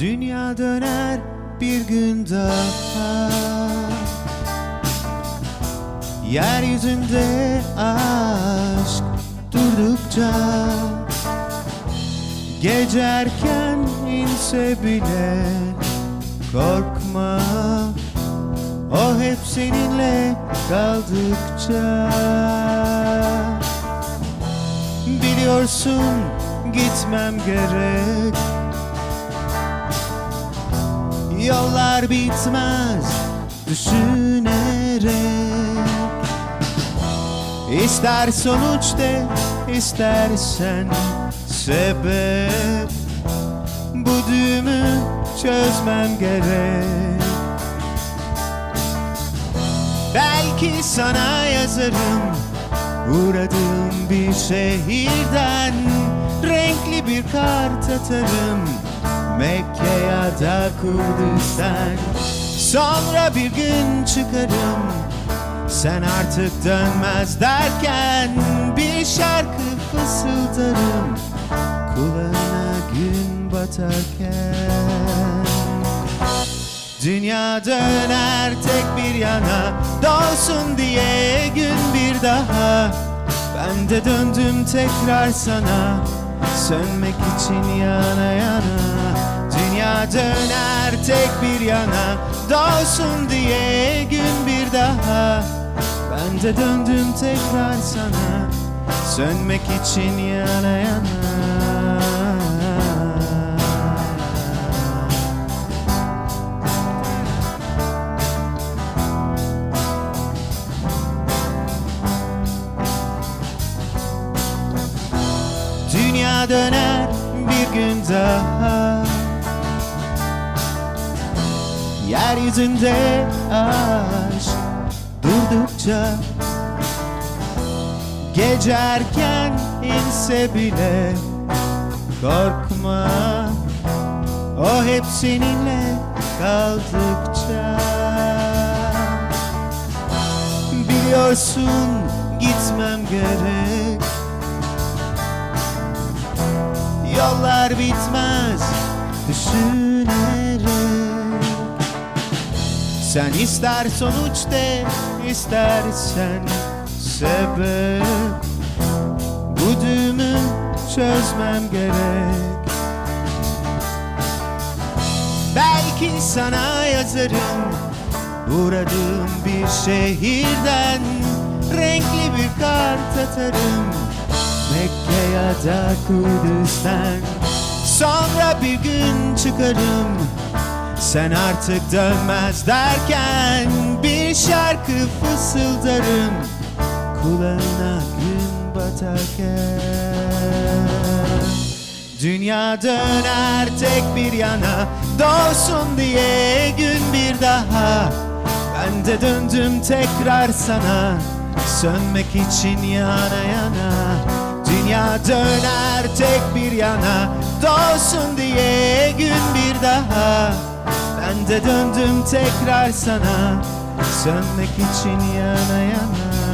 Dünya döner bir gün daha. Yeryüzünde aşk durdukça Gece erken inse bile korkma. O hep seninle kaldıkça. Biliyorsun gitmem gerek Yollar bitmez düşünerek. İster sonuç de istersen sebep. Bu düğümü çözmem gerek. Belki sana yazarım Uğradığım bir şehirden. Renkli bir kart atarım Mekke ya da Kurdistan Sonra bir gün çıkarım Sen artık dönmez derken Bir şarkı fısıldarım Kulağına gün batarken. Dünya döner tek bir yana Dolsun diye gün bir daha. Ben de döndüm tekrar sana Sönmek için yana yana Dünya döner tek bir yana. Dolsun diye gün bir daha. Ben de döndüm tekrar sana. Sönmek için yana yana Döner bir gün daha. Yeryüzünde aşk durdukça Gece erken inse bile korkma. O hep seninle kaldıkça. Biliyorsun gitmem gerek Yollar bitmez düşünerek Sen ister sonuç de istersen sebep. Bu düğümü çözmem gerek. Belki sana yazarım Uğradığım bir şehirden. Renkli bir kart atarım Mekke ya da Kudüs'ten Sonra bir gün çıkarım Sen artık dönmez derken Bir şarkı fısıldarım Kulağına gün batarken. Dünya döner tek bir yana Doğsun diye gün bir daha. Ben de döndüm tekrar sana Sönmek için yana yana Dünya döner tek bir yana Doğsun diye gün bir daha. Ben de döndüm tekrar sana Sönmek için yana yana